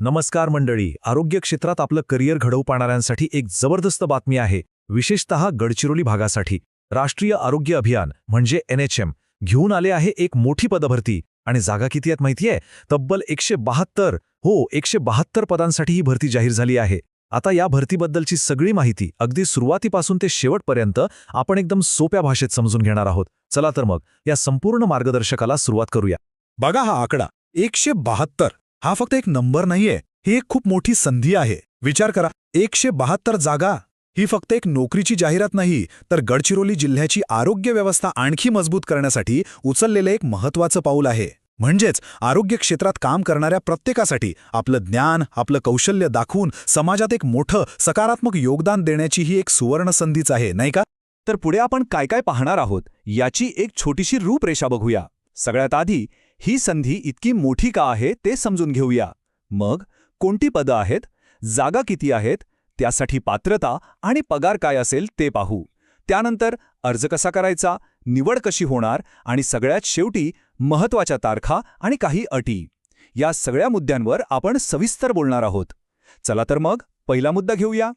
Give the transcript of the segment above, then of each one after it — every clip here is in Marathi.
नमस्कार मंडळी आरोग्य क्षेत्रात आपलं करिअर घडवू पाहणाऱ्यांसाठी एक जबरदस्त बातमी आहे विशेषतः गडचिरोली भागासाठी. राष्ट्रीय आरोग्य अभियान म्हणजे एनएचएम घेऊन आले आहे एक मोठी पदभरती. आणि जागा किती आहेत माहितीये तब्बल एकशे बहात्तर हो एकशे बहात्तर पदांसाठी ही भरती जाहीर झाली आहे. आता या भरतीबद्दलची सगळी माहिती अगदी सुरुवातीपासून ते शेवटपर्यंत आपण एकदम सोप्या भाषेत समजून घेणार आहोत. चला तर मग या संपूर्ण मार्गदर्शकाला सुरुवात करूया. बघा हा आकडा एकशे बहात्तर. हा फक्त एक नंबर नाहीये. ही एक खूप मोठी संधी आहे. विचार करा एकशे बहात्तर जागा. ही फक्त एक नोकरीची जाहिरात नाही तर गडचिरोली जिल्ह्याची आरोग्य व्यवस्था आणखी मजबूत करण्यासाठी उचललेलं एक महत्वाचं पाऊल आहे. म्हणजेच आरोग्य क्षेत्रात काम करणाऱ्या प्रत्येकासाठी आपलं ज्ञान आपलं कौशल्य दाखवून समाजात एक मोठं सकारात्मक योगदान देण्याची ही एक सुवर्ण संधीच आहे नाही का? तर पुढे आपण काय काय पाहणार आहोत याची एक छोटीशी रूपरेषा बघूया. सगळ्यात आधी ही संधी इतकी मोठी का आहे ते समजून घेऊया. मग कोणती पदं आहेत? जागा किती आहेत? त्यासाठी पात्रता आणि पगार काय असेल ते पाहू. त्यानंतर अर्ज कसा करायचा? निवड कशी होणार? आणि सगळ्यात शेवटी महत्त्वाच्या तारखा आणि काही अटी. या सगळ्या मुद्द्यांवर आपण सविस्तर बोलणार आहोत. चला तर मग पहिला मुद्दा घेऊया.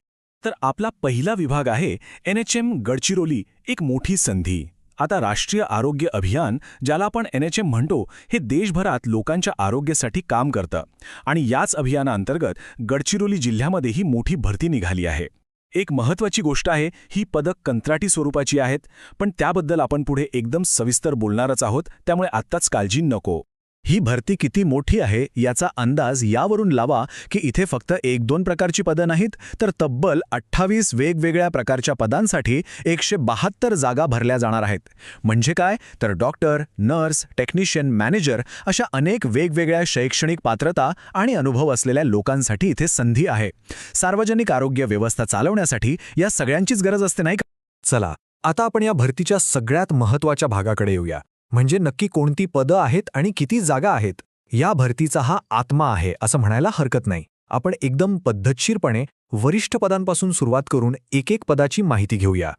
तर आपला पहिला विभाग आहे एनएचएम गडचिरोली एक मोठी संधी. आता राष्ट्रीय आरोग्य अभियान ज्याला आपण एन एच एम म्हणतो हे देशभरात लोकांच्या आरोग्यासाठी काम करतं. आणि याच अभियानाअंतर्गत गडचिरोली जिल्ह्यामध्येही मोठी भरती निघाली आहे. एक महत्वाची गोष्ट आहे ही पदक कंत्राटी स्वरूपाची आहेत पण त्याबद्दल आपण पुढे एकदम सविस्तर बोलणारच आहोत त्यामुळे आत्ताच काळजी नको. ही भरती किती मोठी आहे याचा अंदाज यावरून लावा की इथे फक्त एक दोन प्रकारची पदं नाहीत तर तब्बल अठ्ठावीस वेगवेगळ्या प्रकारच्या पदांसाठी एकशे बहात्तर जागा भरल्या जाणार आहेत. म्हणजे काय? तर डॉक्टर नर्स टेक्निशियन मॅनेजर अशा अनेक वेगवेगळ्या शैक्षणिक पात्रता आणि अनुभव असलेल्या लोकांसाठी इथे संधी आहे. सार्वजनिक आरोग्य व्यवस्था चालवण्यासाठी या सगळ्यांचीच गरज असते नाही का? चला आता आपण या भरतीच्या सगळ्यात महत्त्वाच्या भागाकडे येऊया. म्हणजे नक्की कोणती पदं आहेत आणि किती जागा आहेत? या भरतीचा हा आत्मा आहे असं म्हणायला हरकत नाही. आपण एकदम पद्धतशीरपणे वरिष्ठ पदांपासून सुरुवात करून एक एक पदाची माहिती घेऊया.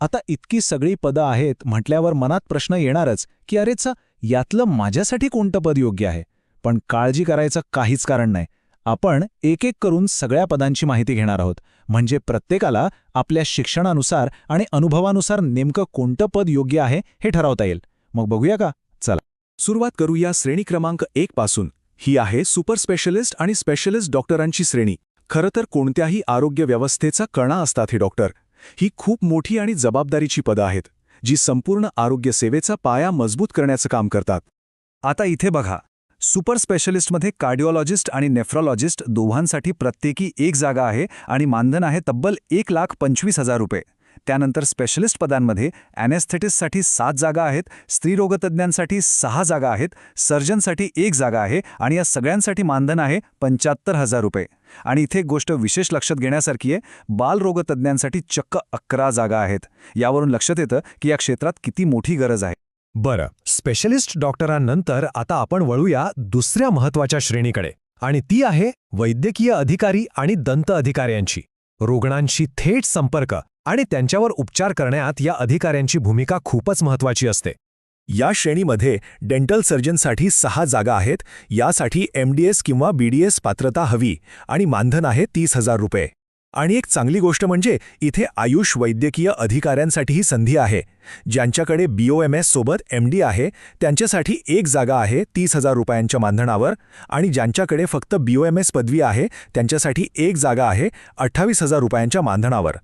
आता इतकी सगळी पदं आहेत म्हटल्यावर मनात प्रश्न येणारच की अरेच यातलं माझ्यासाठी कोणतं पद योग्य आहे? पण काळजी करायचं काहीच कारण नाही. आपण एक एक करून सगळ्या पदांची माहिती घेणार आहोत. म्हणजे प्रत्येकाला आपल्या शिक्षणानुसार आणि अनुभवानुसार नेमकं कोणतं पद योग्य आहे हे ठरवता येईल. मग बघूया का? चला. सुरुवात करूया श्रेणी क्रमांक एक पासून. ही आहे सुपर स्पेशलिस्ट आणि स्पेशलिस्ट डॉक्टरांची श्रेणी. खरं तर कोणत्याही आरोग्य व्यवस्थेचा कणा असतात हे डॉक्टर. ही खूप मोठी आणि जबाबदारीची पदं आहेत जी संपूर्ण आरोग्य सेवेचा पाया मजबूत करण्याचं काम करतात. आता इथे बघा. सुपर स्पेशलिस्टमध्ये कार्डिओलॉजिस्ट आणि नेफ्रॉलॉजिस्ट दोघांसाठी प्रत्येकी एक जागा आहे आणि मानधन आहे तब्बल एक लाख पंचवीस हजार रुपये. त्यानंतर स्पेशलिस्ट पदांमध्ये ॲनेस्थेटिससाठी सात जागा आहेत स्त्रीरोगतज्ञांसाठी सहा जागा आहेत सर्जनसाठी एक जागा आहे आणि या सगळ्यांसाठी मानधन आहे पंच्याहत्तर हजार रुपये. आणि इथे एक गोष्ट विशेष लक्षात घेण्यासारखी आहे बालरोगतज्ञांसाठी चक्क अकरा जागा आहेत. यावरून लक्षात येतं की या क्षेत्रात किती मोठी गरज आहे. बरं स्पेशलिस्ट डॉक्टरांनंतर आता आपण वळूया दुसऱ्या महत्त्वाच्या श्रेणीकडे. आणि ती आहे वैद्यकीय अधिकारी आणि दंत अधिकाऱ्यांची रुग्णांशी थेट संपर्क आणि त्यांच्यावर उपचार करण्यात या अधिकाऱ्यांची भूमिका खूपच महत्वाची असते. या श्रेणीमध्ये डेंटल सर्जनसाठी सहा जागा आहेत यासाठी एमडीएस किंवा बीडीएस पात्रता हवी आणि मानधन आहे तीस हजार रुपये. आणि एक चांगली गोष्ट म्हणजे इथे आयुष वैद्यकीय अधिकाऱ्यांसाठीही संधी आहे ज्यांच्याकडे बीओएमएस सोबत एमडी आहे त्यांच्यासाठी एक जागा आहे तीस हजार रुपयांच्या मानधनावर आणि ज्यांच्याकडे फक्त बीओएमएस पदवी आहे त्यांच्यासाठी एक जागा आहे अठ्ठावीस हजार रुपयांच्या मानधनावर.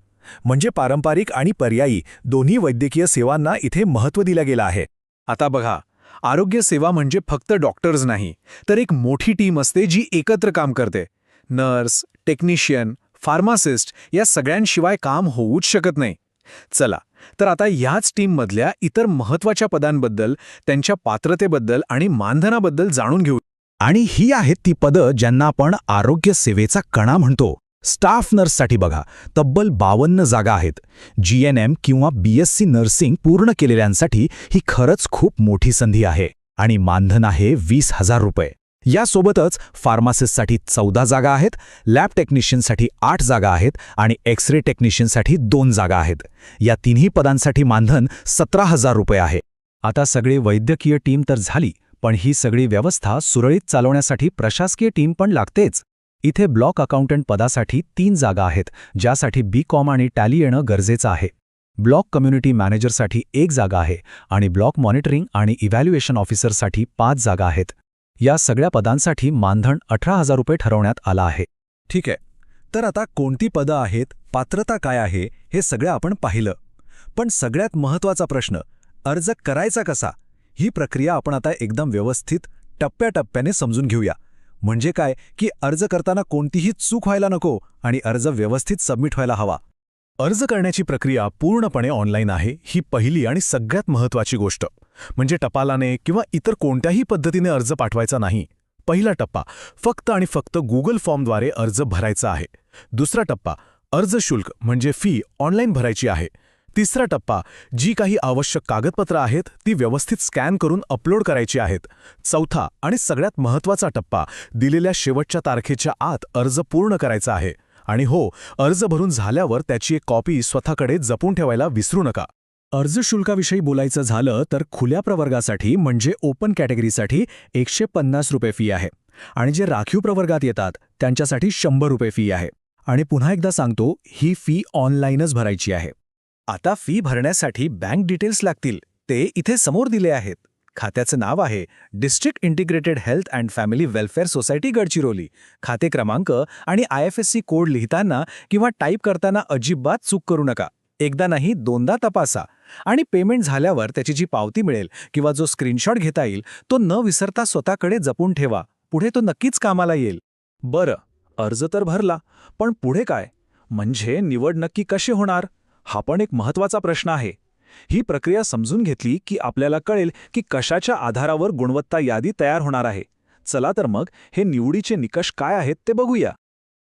म्हणजे पारंपरिक आणि पर्यायी दोन्ही वैद्यकीय सेवांना इथे महत्त्व दिलं गेलं आहे. आता बघा आरोग्य सेवा म्हणजे फक्त डॉक्टर्स नाही तर एक मोठी टीम असते जी एकत्र काम करते. नर्स टेक्निशियन फार्मासिस्ट या सगळ्यांशिवाय काम होऊच शकत नाही. चला तर आता याच टीममधल्या इतर महत्त्वाच्या पदांबद्दल त्यांच्या पात्रतेबद्दल आणि मानधनाबद्दल जाणून घेऊ. आणि ही आहेत ती पदं ज्यांना आपण आरोग्य सेवेचा कणा म्हणतो. स्टाफ नर्ससाठी बघा तब्बल बावन्न जागा आहेत. जी एन एम किंवा बी एस सी नर्सिंग पूर्ण केलेल्यांसाठी ही खरंच खूप मोठी संधी आहे आणि मानधन आहे वीस हजार रुपये. यासोबतच फार्मासिस्टसाठी चौदा जागा आहेत लॅब टेक्निशियनसाठी आठ जागा आहेत आणि एक्स रे टेक्निशियनसाठी दोन जागा आहेत. या तिन्ही पदांसाठी मानधन सतरा हजार रुपये आहे. आता सगळी वैद्यकीय टीम तर झाली पण ही सगळी व्यवस्था सुरळीत चालवण्यासाठी प्रशासकीय टीम पण लागतेच. इथे ब्लॉक अकाउंटंट पदासाठी तीन जागा आहेत ज्यासाठी बी कॉम आणि टॅली येणं गरजेचं आहे. ब्लॉक कम्युनिटी मॅनेजरसाठी एक जागा आहे आणि ब्लॉक मॉनिटरिंग आणि इव्हॅल्युएशन ऑफिसरसाठी पाच जागा आहेत. या सगळ्या पदांसाठी मानधन अठरा हजार रुपये ठरवण्यात आला आहे. ठीक आहे. तर आता कोणती पदं आहेत पात्रता काय आहे हे सगळं आपण पाहिलं. पण सगळ्यात महत्त्वाचा प्रश्न अर्ज करायचा कसा? ही प्रक्रिया आपण आता एकदम व्यवस्थित टप्प्याटप्प्याने समजून घेऊया. म्हणजे काय? की अर्ज करताना कोणतीही चूक व्हायला नको आणि अर्ज व्यवस्थित सबमिट व्हायला हवा. अर्ज करण्याची प्रक्रिया पूर्णपणे ऑनलाईन आहे ही पहिली आणि सगळ्यात महत्त्वाची गोष्ट. म्हणजे टपालाने किंवा इतर कोणत्याही पद्धतीने अर्ज पाठवायचा नाही. पहिला टप्पा फक्त आणि फक्त गुगल फॉर्मद्वारे अर्ज भरायचा आहे. दुसरा टप्पा अर्ज शुल्क म्हणजे फी ऑनलाईन भरायची आहे. तिसरा टप्पा जी काही आवश्यक कागदपत्रं आहेत ती व्यवस्थित स्कॅन करून अपलोड करायची आहेत. चौथा आणि सगळ्यात महत्त्वाचा टप्पा दिलेल्या शेवटच्या तारखेच्या आत अर्ज पूर्ण करायचा आहे. आणि हो अर्ज भरून झाल्यावर त्याची एक कॉपी स्वतःकडे जपून ठेवायला विसरू नका. अर्ज शुल्काविषयी बोलायचं झालं तर खुल्या प्रवर्गासाठी म्हणजे ओपन कॅटेगरीसाठी एकशे पन्नास रुपये फी आहे. आणि जे राखीव प्रवर्गात येतात त्यांच्यासाठी शंभर रुपये फी आहे. आणि पुन्हा एकदा सांगतो ही फी ऑनलाईनच भरायची आहे. आता फी भरण्यासाठी बँक डिटेल्स लागतील. ते इथे समोर दिले आहेत. खात्याचं नाव आहे district integrated health and family welfare society Gadchiroli. खाते क्रमांक आणि I F S C code लिहिताना किंवा टाईप करताना अजिबात चूक करू नका. एकदा नाही दोनदा तपासा. आणि पेमेंट झाल्यावर त्याची जी पावती मिळेल किंवा जो स्क्रीनशॉट घेता येईल तो न विसरता स्वतःकडे जपून ठेवा. पुढे तो नक्कीच कामाला येईल. बरं अर्ज तर भरला पण पुढे काय? म्हणजे निवड नक्की कशी होणार? हा पण एक महत्त्वाचा प्रश्न आहे. ही प्रक्रिया समजून घेतली की आपल्याला कळेल की कशाच्या आधारावर गुणवत्ता यादी तयार होणार आहे. चला तर मग हे निवडीचे निकष काय आहेत ते बघूया.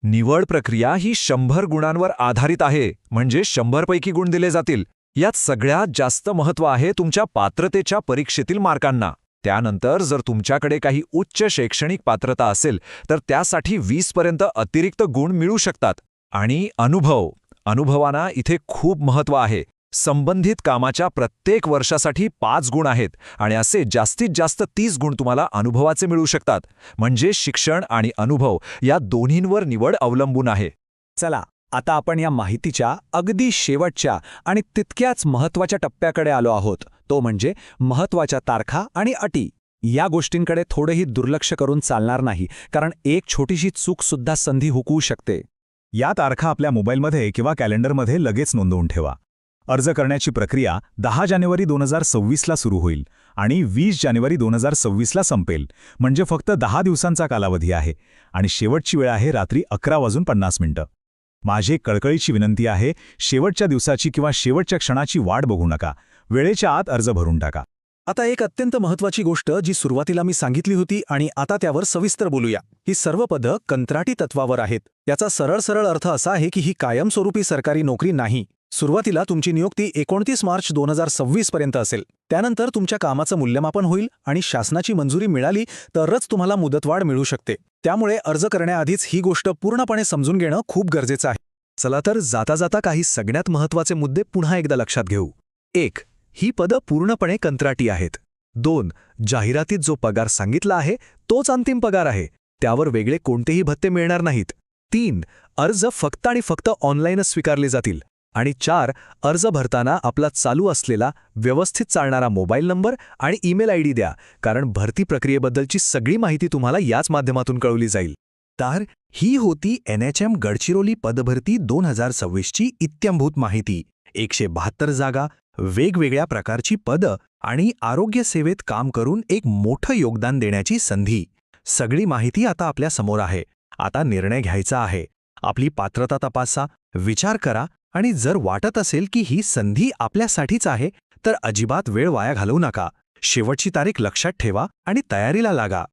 निवड प्रक्रिया ही शंभर गुणांवर आधारित आहे म्हणजे शंभरपैकी गुण दिले जातील. यात सगळ्यात जास्त महत्त्व आहे तुमच्या पात्रतेच्या परीक्षेतील मार्कांना. त्यानंतर जर तुमच्याकडे काही उच्च शैक्षणिक पात्रता असेल तर त्यासाठी वीसपर्यंत अतिरिक्त गुण मिळू शकतात. आणि अनुभव. अनुभवाना इथे खूप महत्त्व आहे. संबंधित कामाच्या प्रत्येक वर्षासाठी पाच गुण आहेत आणि असे जास्तीत जास्त तीस गुण तुम्हाला अनुभवाचे मिळू शकतात. म्हणजे शिक्षण आणि अनुभव या दोन्हींवर निवड अवलंबून आहे. चला आता आपण या माहितीच्या अगदी शेवटच्या आणि तितक्याच महत्त्वाच्या टप्प्याकडे आलो आहोत. तो म्हणजे महत्त्वाच्या तारखा आणि अटी. या गोष्टींकडे थोडेही दुर्लक्ष करून चालणार नाही कारण एक छोटीशी चूकसुद्धा संधी हुकवू शकते. या तारखा आपल्या मोबाईलमध्ये किंवा कॅलेंडरमध्ये लगेच नोंदवून ठेवा. अर्ज करण्याची प्रक्रिया दहा जानेवारी दोन हजार सव्वीसला सुरू होईल आणि वीस जानेवारी दोन हजार सव्वीसला संपेल. म्हणजे फक्त दहा दिवसांचा कालावधी आहे आणि शेवटची वेळ आहे रात्री अकरा वाजून पन्नास मिनिटं. माझी कळकळीची विनंती आहे शेवटच्या दिवसाची किंवा शेवटच्या क्षणाची वाट बघू नका. वेळेच्या आत अर्ज भरून टाका. आता एक अत्यंत महत्त्वाची गोष्ट जी सुरुवातीला मी सांगितली होती आणि आता त्यावर सविस्तर बोलूया. ही सर्व पदं कंत्राटी तत्वावर आहेत. याचा सरळ सरळ अर्थ असा आहे की ही कायमस्वरूपी सरकारी नोकरी नाही. सुरुवातीला तुमची नियुक्ती एकोणतीस मार्च दोन हजार सव्वीस पर्यंत असेल. त्यानंतर तुमच्या कामाचं मूल्यमापन होईल आणि शासनाची मंजुरी मिळाली तरच तुम्हाला मुदतवाढ मिळू शकते. त्यामुळे अर्ज करण्याआधीच ही गोष्ट पूर्णपणे समजून घेणं खूप गरजेचं आहे. चला तर जाता जाता काही सगळ्यात महत्त्वाचे मुद्दे पुन्हा एकदा लक्षात घेऊ. एक ही पदं पूर्णपणे कंत्राटी आहेत. दोन जाहिरातीत जो पगार सांगितला आहे तोच अंतिम पगार आहे. त्यावर वेगळे कोणतेही भत्ते मिळणार नाहीत. तीन अर्ज फक्त आणि फक्त ऑनलाईनच स्वीकारले जातील. आणि चार अर्ज भरताना आपला चालू असलेला व्यवस्थित चालणारा मोबाईल नंबर आणि ईमेल आय डी द्या कारण भरती प्रक्रियेबद्दलची सगळी माहिती तुम्हाला याच माध्यमातून कळवली जाईल. तर ही होती एन एच एम गडचिरोली पदभरती दोन हजार सव्वीसची इत्यंभूत माहिती. एकशे बहात्तर जागा वेगवेगळ्या प्रकारची पदं आणि आरोग्यसेवेत काम करून एक मोठं योगदान देण्याची संधी. सगळी माहिती आता आपल्यासमोर आहे. आता निर्णय घ्यायचा आहे. आपली पात्रता तपासा विचार करा आणि जर वाटत असेल की ही संधी आपल्यासाठीच आहे तर अजिबात वेळ वाया घालवू नका. शेवटची तारीख लक्षात ठेवा आणि तयारीला लागा.